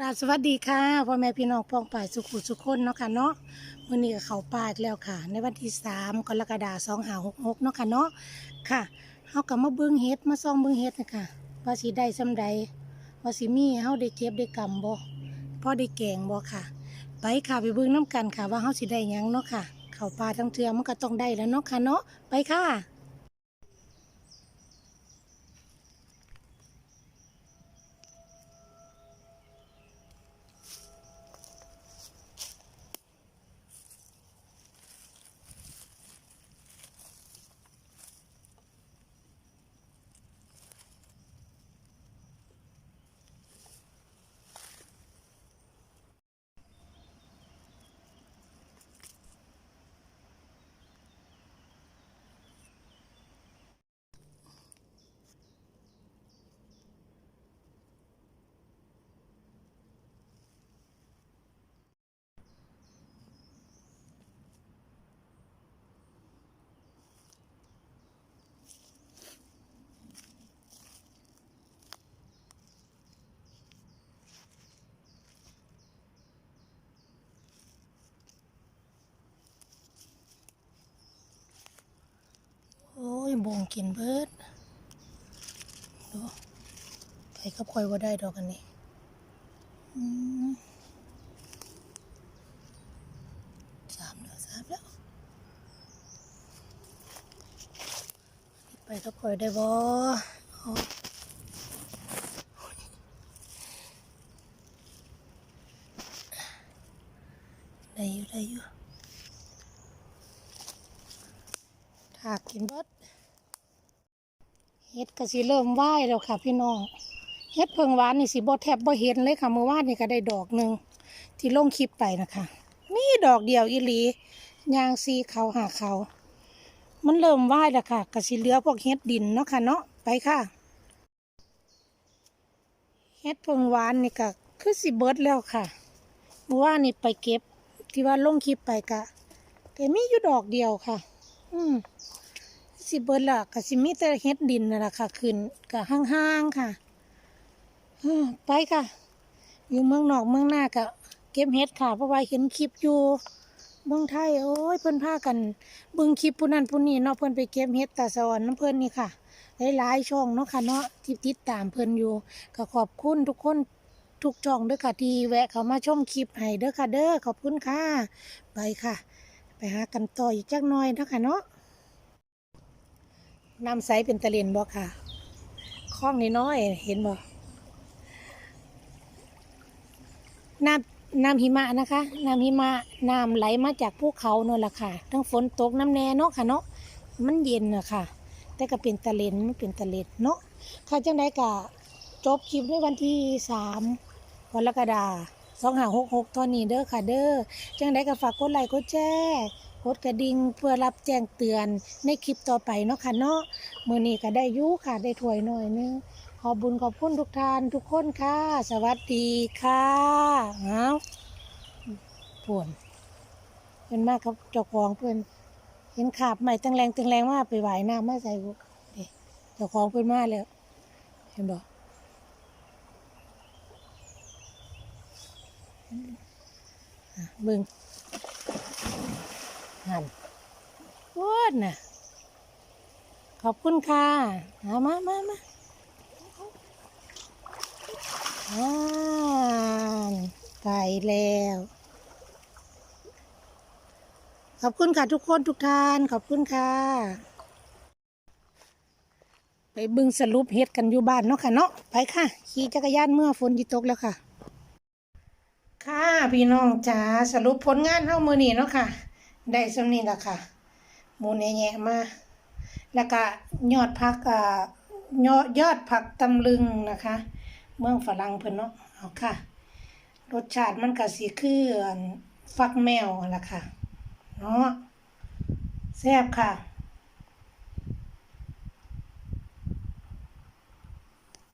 กราบสวัสดีค่ะพ่อแม่พี่น้องพ้องป่ายสุขุสุขคนเนาะค่ะเนาะวันนี้ก็เขาป่าอีกแล้วค่ะ ในวันที่สามกรกฎาคมสองหาหกหกเนาะค่ะเนาะค่ะเฮากลับมาเบิ้งเฮ็ดมาซ่องเบิ้งเฮ็ดนะคะว่าสิได้ซำใดว่าสิมีเฮาได้เก็บได้กำบ่พอได้แกงบ่ค่ะ ไปค่ะไปเบิ้งน้ำกันค่ะ ว่าเฮาสิได้หยังเนาะค่ะ เขาป่าทั้งเทือมันก็ต้องได้แล้วเนาะค่ะเนาะไปค่ะ โอ้ย บงกินเบิดดูไปกับคอยว่าได้ดอกอันนี้สามแล้วสามแล้วไปกับคอยได้บ่โอ้ได้อยู่ได้อยู่ถากินเบิด เฮ็ดก็สิเริ่มไหวแล้วค่ะ พี่น้องเฮ็ดเพิงหวานนี่สิบ่แทบบ่เห็นเลยค่ะเมื่อวานนี่ก็ได้ดอกหนึ่งที่ลงคลิปไปนะคะมีดอกเดียวอีหลียางซีเขาหาเขา มันเริ่มไหวแล้วค่ะก็สิเหลือพวกเฮ็ดดินเนาะค่ะเนาะไปค่ะเฮ็ดเพิงหวานนี่ก็คือสิเบิดแล้วค่ะเมื่อวานนี่ไปเก็บที่ว่าลงคลิปไปกะแต่มีอยู่ดอกเดียวค่ะ อืม สิเบิดละก็สิมีแต่เฮ็ดดินนั่นแหละค่ะขึ้นก็ห่างๆค่ะไปค่ะ อยู่เมืองนอกเมืองหน้าก็เก็บเฮ็ดค่ะ เพราะว่าเห็นคลิปอยู่เมืองไทยโอ้ยเพิ่นพากันเบิ่งคลิปผู้นั้นผู้นี้เนาะเพิ่นไปเก็บเฮ็ดตาสวรรค์น้ำเพิ่นนี่ค่ะหลายๆช่องเนาะค่ะเนาะที่ติดตามเพิ่นอยู่ก็ขอบคุณทุกคนทุกช่องเด้อค่ะที่แวะเข้ามาชมคลิปให้เด้อค่ะเด้อขอบคุณค่ะ ไปค่ะ ไปหากันต่ออีกจักหน่อยเนาะค่ะเนาะ น้ำใสเป็นตะเลนบ่ค่ะคล้องน้อยๆเห็นบ่น้ำน้ำหิมะนะคะ น้ำหิมะน้ำไหลมาจากภูเขานั่นแหละค่ะ ทั้งฝนตกน้ำแน่เนาะค่ะเนาะมันเย็นอะค่ะ แต่ก็เป็นตะเลนมันเป็นตะเลนเนาะค่ะจังไดก็จบคลิปในวันที่สามกรกฎาสองห้าหกหกตอนนี้เด้อค่ะเด้อจังไดก็ฝากกดไลค์กดแชร์ ดกระดิ่งเพื่อรับแจ้งเตือนในคลิปต่อไปเนาะค่ะเนาะมื้อนี้ก็ได้ยุค่ะได้ถวยหน่อยนึงขอบุญขอบคุณทุกท่านทุกคนค่ะ สวัสดีค่ะเอาปวนเพิ่นมากครับเจ้าของเพิ่นเห็นขาบใหม่ตั้งแรงตั้งแรงมากไปไหวหน้ำมาใส่บุเด้เจ้าของเพิ่นมาแล้วเห็นบ่อะเบิ่ง หันวอดน่ะ ขอบคุณค่ะเอามามามาอ่านไปแล้ว ขอบคุณค่ะทุกคนทุกท่าน ขอบคุณค่ะ ไปบึงสรุปเฮ็ดกันอยู่บ้านเนาะค่ะเนาะ ไปค่ะ ขี่จักรยานเมื่อฝนหยุดตกแล้วค่ะ ค่ะพี่น้องจ๋าสรุปผลงานเฮามือนี้เนาะค่ะ ได้สมนี้ล่ะค่ะ หมูแหน่ๆมา แล้วก็ยอดผักอ่ายอดยอดผักตำลึงนะคะ เมืองฝรั่งเพิ่นเนาะเอาค่ะ รสชาติมันก็สิคืออันฟักแมวล่ะค่ะ เนาะแซ่บค่ะ